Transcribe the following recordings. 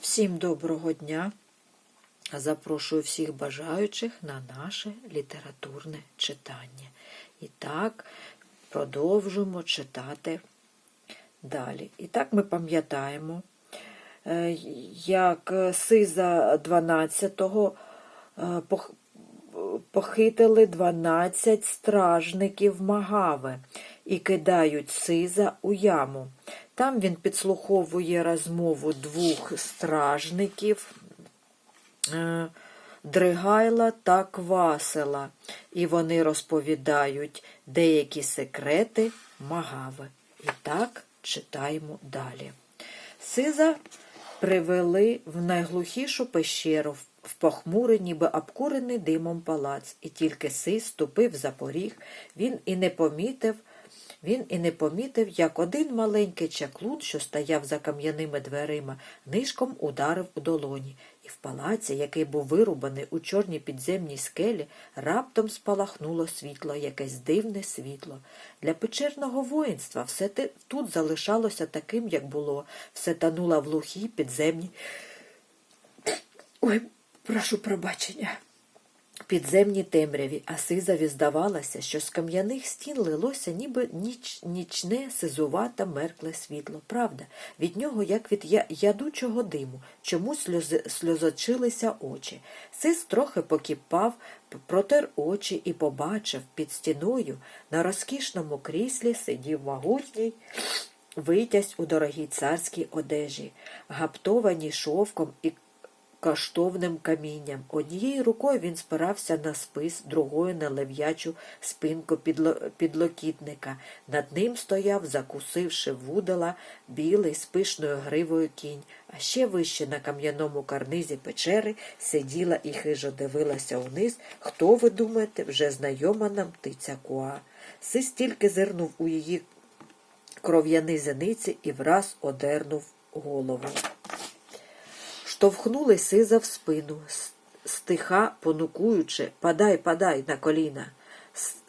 Всім доброго дня! Запрошую всіх бажаючих на наше літературне читання. І так, продовжуємо читати далі. І так ми пам'ятаємо, е, як Сиза 12-го е, похитили 12 стражників Магави і кидають Сиза у яму. Там він підслуховує розмову двох стражників е, Дригайла та Квасила, і вони розповідають деякі секрети Магави. І так читаємо далі. Сиза привели в найглухішу пещеру, в- похмурий, ніби обкурений димом палац, і тільки Сис ступив за поріг, він і не помітив, він і не помітив, як один маленький чаклун, що стояв за кам'яними дверима, нишком ударив у долоні, і в палаці, який був вирубаний у чорній підземній скелі, раптом спалахнуло світло, якесь дивне світло. Для печерного воїнства все те- тут залишалося таким, як було, все тануло в глухій підземній. Ой, прошу пробачення підземній темряві, а сизаві здавалося, що з кам'яних стін лилося ніби ніч, нічне, сизувате, меркле світло. Правда, від нього, як від я, ядучого диму, чомусь сльози, сльозочилися очі. Сис трохи покіпав, протер очі і побачив під стіною на розкішному кріслі сидів могутній витязь у дорогій царській одежі, гаптованій шовком і каштовним камінням. Однією рукою він спирався на спис, другою на лев'ячу спинку підло- підлокітника. Над ним стояв, закусивши вудала, білий з пишною гривою кінь, а ще вище на кам'яному карнизі печери сиділа і хижо дивилася униз. Хто, ви думаєте, вже знайома нам птиця Куа. Сис тільки зирнув у її кров'яні зениці і враз одернув голову. Штовхнули сиза в спину, стиха понукуючи, падай, падай на коліна.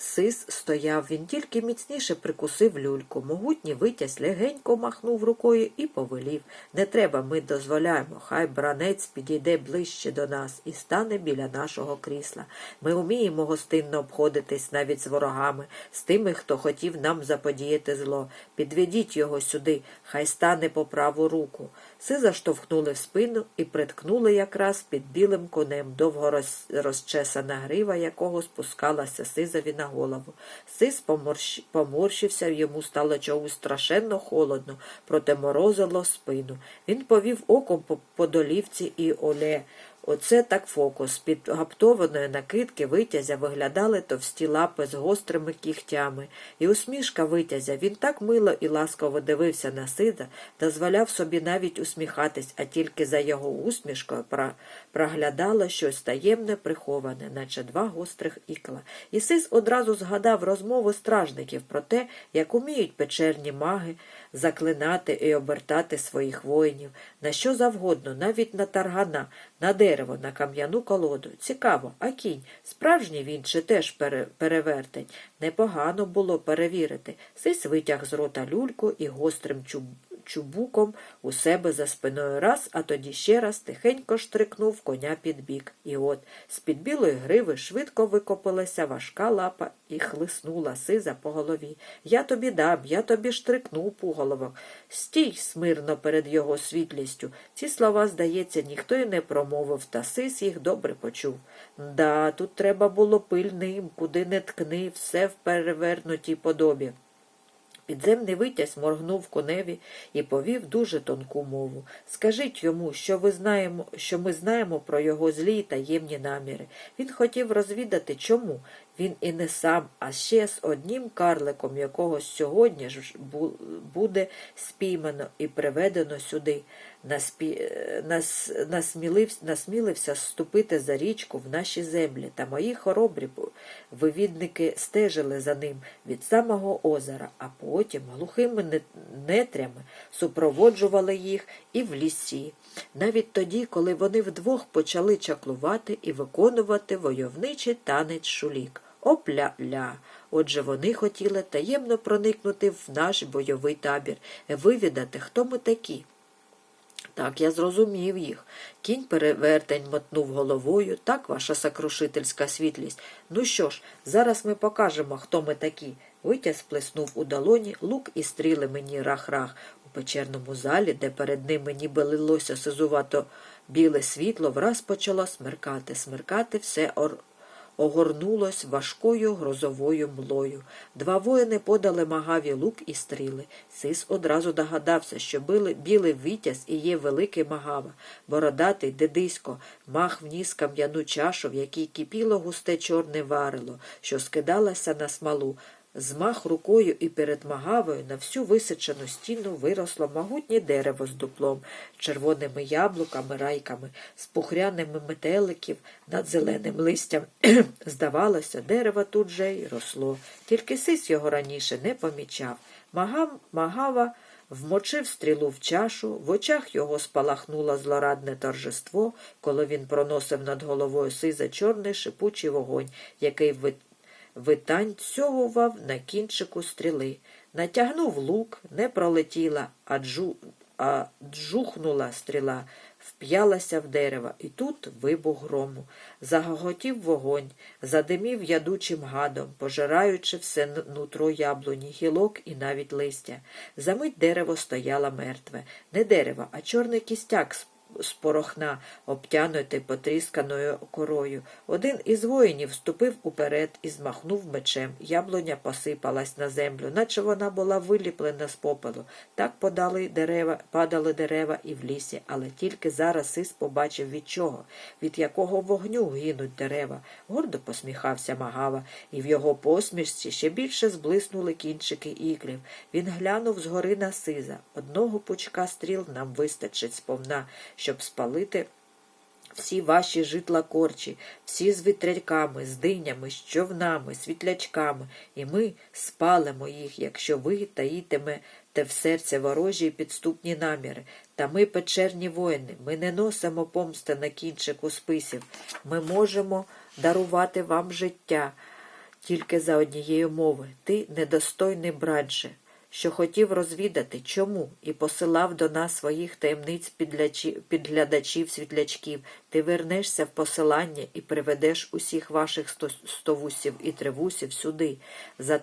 Сис стояв, він тільки міцніше прикусив люльку. Могутній витязь легенько махнув рукою і повелів. Не треба, ми дозволяємо. Хай бранець підійде ближче до нас і стане біля нашого крісла. Ми вміємо гостинно обходитись навіть з ворогами, з тими, хто хотів нам заподіяти зло. Підведіть його сюди, хай стане по праву руку. Сиза штовхнули в спину і приткнули якраз під білим конем, довго розчесана грива, якого спускалася сизові на голову. Сис поморщ... поморщився, йому стало чомусь страшенно холодно, проте морозило спину. Він повів оком по, по долівці і оле. Оце так фокус. Під гаптованої накидки витязя виглядали товсті лапи з гострими кігтями. І усмішка витязя. Він так мило і ласково дивився на сида, дозволяв собі навіть усміхатись, а тільки за його усмішкою проглядало щось таємне приховане, наче два гострих ікла. І сис одразу згадав розмову стражників про те, як уміють печерні маги заклинати і обертати своїх воїнів, на що завгодно, навіть на таргана, на дерево, на кам'яну колоду. Цікаво, а кінь, справжній він чи теж пере- перевертень? Непогано було перевірити. Сись витяг з рота люльку і гострим чуб чубуком у себе за спиною раз, а тоді ще раз тихенько штрикнув коня під бік. І от з-під білої гриви швидко викопалася важка лапа і хлиснула сиза по голові. Я тобі дам, я тобі штрикну пуголовок. Стій смирно перед його світлістю. Ці слова, здається, ніхто й не промовив, та сис їх добре почув. Да, тут треба було пильним, куди не ткни, все в перевернутій подобі. Підземний витязь моргнув коневі і повів дуже тонку мову. Скажіть йому, що, ви знаємо, що ми знаємо про його злі й таємні наміри. Він хотів розвідати, чому. Він і не сам, а ще з одним карликом, якого сьогодні ж буде спіймано і приведено сюди. Наспі... Нас... Насмілив... Насмілився ступити за річку в наші землі, та мої хоробрі вивідники стежили за ним від самого озера, а потім глухими нетрями супроводжували їх і в лісі. Навіть тоді, коли вони вдвох почали чаклувати і виконувати войовничий танець шулік. Опля-ля. Отже, вони хотіли таємно проникнути в наш бойовий табір, вивідати, хто ми такі. Так я зрозумів їх. Кінь перевертень мотнув головою. Так, ваша сокрушительська світлість. Ну що ж, зараз ми покажемо, хто ми такі. Витязь сплеснув у долоні, лук і стріли мені рах-рах. У печерному залі, де перед ними ніби лилося сизувато біле світло, враз почало смеркати. Смеркати все ор огорнулось важкою грозовою млою. Два воїни подали магаві лук і стріли. Сис одразу догадався, що били білий вітязь і є великий магава. Бородатий дедисько мах вніс кам'яну чашу, в якій кипіло густе чорне варило, що скидалося на смолу. Змах рукою і перед магавою на всю висичену стіну виросло могутнє дерево з дуплом, червоними яблуками, райками, з пухряними метеликів над зеленим листям. Здавалося, дерево тут же й росло, тільки сис його раніше не помічав. Магав, магава вмочив стрілу в чашу, в очах його спалахнуло злорадне торжество, коли він проносив над головою сиза чорний шипучий вогонь, який витанцьовував на кінчику стріли. Натягнув лук, не пролетіла, а, джу, а джухнула стріла, вп'ялася в дерево, і тут вибух грому. Загоготів вогонь, задимів ядучим гадом, пожираючи все нутро яблуні, гілок і навіть листя. Замить дерево стояло мертве. Не дерево, а чорний кістяк з з порохна, обтянутий потрісканою корою. Один із воїнів ступив уперед і змахнув мечем. Яблуня посипалась на землю, наче вона була виліплена з попелу. Так подали дерева, падали дерева і в лісі, але тільки зараз Сис побачив від чого, від якого вогню гинуть дерева. Гордо посміхався Магава, і в його посмішці ще більше зблиснули кінчики іклів. Він глянув згори на сиза. Одного пучка стріл нам вистачить сповна, щоб спалити всі ваші житла корчі, всі з вітряками, з динями, з човнами, світлячками, і ми спалимо їх, якщо ви таїтимете в серці ворожі й підступні наміри. Та ми печерні воїни, ми не носимо помсти на кінчику списів. Ми можемо дарувати вам життя тільки за однієї мови. Ти недостойний братже що хотів розвідати, чому, і посилав до нас своїх таємниць підлячі- підглядачів світлячків. Ти вернешся в посилання і приведеш усіх ваших стовусів і тривусів сюди, за,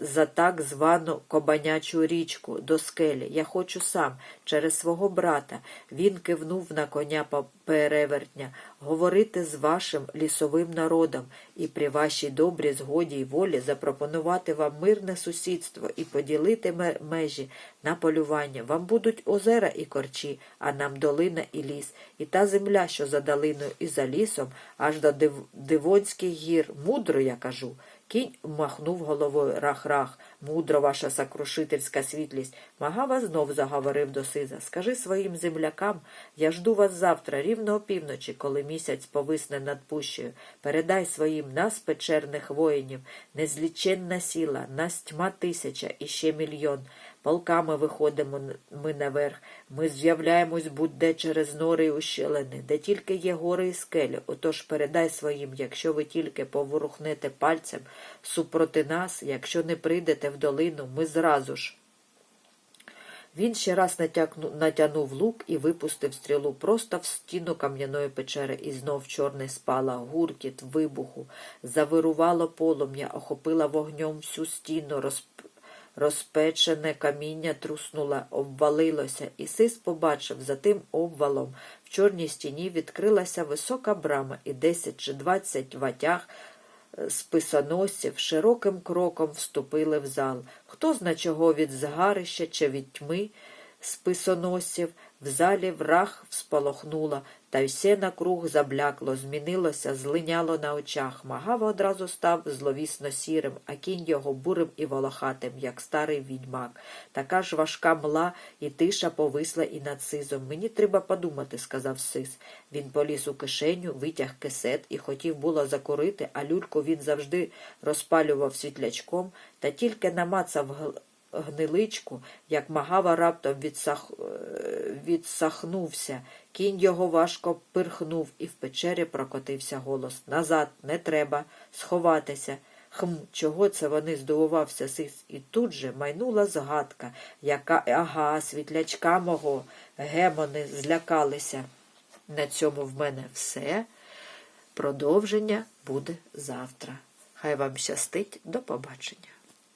за так звану кобанячу річку до скелі. Я хочу сам, через свого брата. Він кивнув на коня перевертня, говорити з вашим лісовим народом і при вашій добрій згоді й волі запропонувати вам мирне сусідство і поділити межі на полювання. Вам будуть озера і корчі, а нам долина і ліс, і та земля, що за долиною і за лісом, аж до Див... Дивонських гір. Мудро, я кажу. Кінь махнув головою рах-рах, мудро ваша сокрушительська світлість. Магава знов заговорив до Сиза. Скажи своїм землякам, я жду вас завтра, рівно опівночі, коли місяць повисне над пущею. Передай своїм нас, печерних воїнів, незліченна сіла, нас тьма тисяча і ще мільйон. Полками виходимо ми наверх. Ми з'являємось будь-де через нори й ущелини, де тільки є гори і скелі. Отож передай своїм, якщо ви тільки поворухнете пальцем супроти нас, якщо не прийдете в долину, ми зразу ж. Він ще раз натягнув лук і випустив стрілу просто в стіну кам'яної печери, і знов чорне спала, гуркіт, вибуху, завирувало полум'я, охопила вогнем всю стіну, розп... розпечене каміння труснуло, обвалилося, і сис побачив за тим обвалом в чорній стіні відкрилася висока брама, і десять чи двадцять ватяг списоносців широким кроком вступили в зал. Хто зна чого від згарища чи від тьми списоносців, в залі враг всполохнула, та все накруг заблякло, змінилося, злиняло на очах. Магава одразу став зловісно сірим, а кінь його бурим і волохатим, як старий відьмак. Така ж важка мла і тиша повисла і над сизом. Мені треба подумати, сказав сис. Він поліз у кишеню, витяг кисет і хотів було закурити, а люльку він завжди розпалював світлячком, та тільки намацав гниличку, як магава раптом відсах... е, відсахнувся. Кінь його важко пирхнув, і в печері прокотився голос. Назад, не треба, сховатися. Хм, чого це вони здивувався сис, і тут же майнула згадка, яка ага, світлячка мого, гемони злякалися. На цьому в мене все. Продовження буде завтра. Хай вам щастить, до побачення.